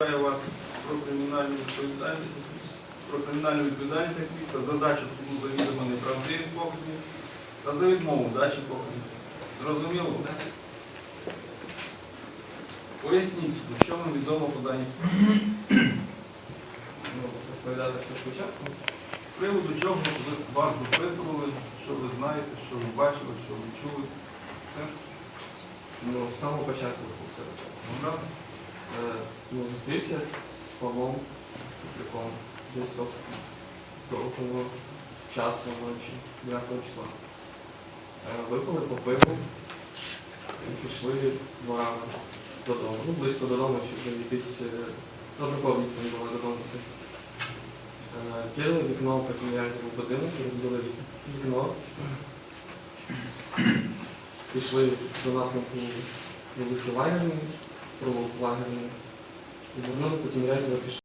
Повідомляю вас про кримінальну відповідальність, про кримінальну відповідальність як свідка, задачу суду завідомо неправдивих показів та за відмову дачі показів. Зрозуміло? Поясніть що вам відомо по даній справі. Ну, розповідати все спочатку. З приводу чого ви вас допитували, що ви знаєте, що ви бачили, що ви чули. Все? Ну, з самого початку все? Е, ну, зустрівся з Павлом Купляком десь довгого часу ночі, 9 числа. Е, випили по пиву і пішли дворами додому. Ну, близько додому, чи вже якийсь е, на такому було додому. Е, Кинули вікно по кім'язіву будинок, розбили вікно. Пішли до напрямку вулиці Лагерної, провулок Лагерної. І звернули по Тім'язіву пішли.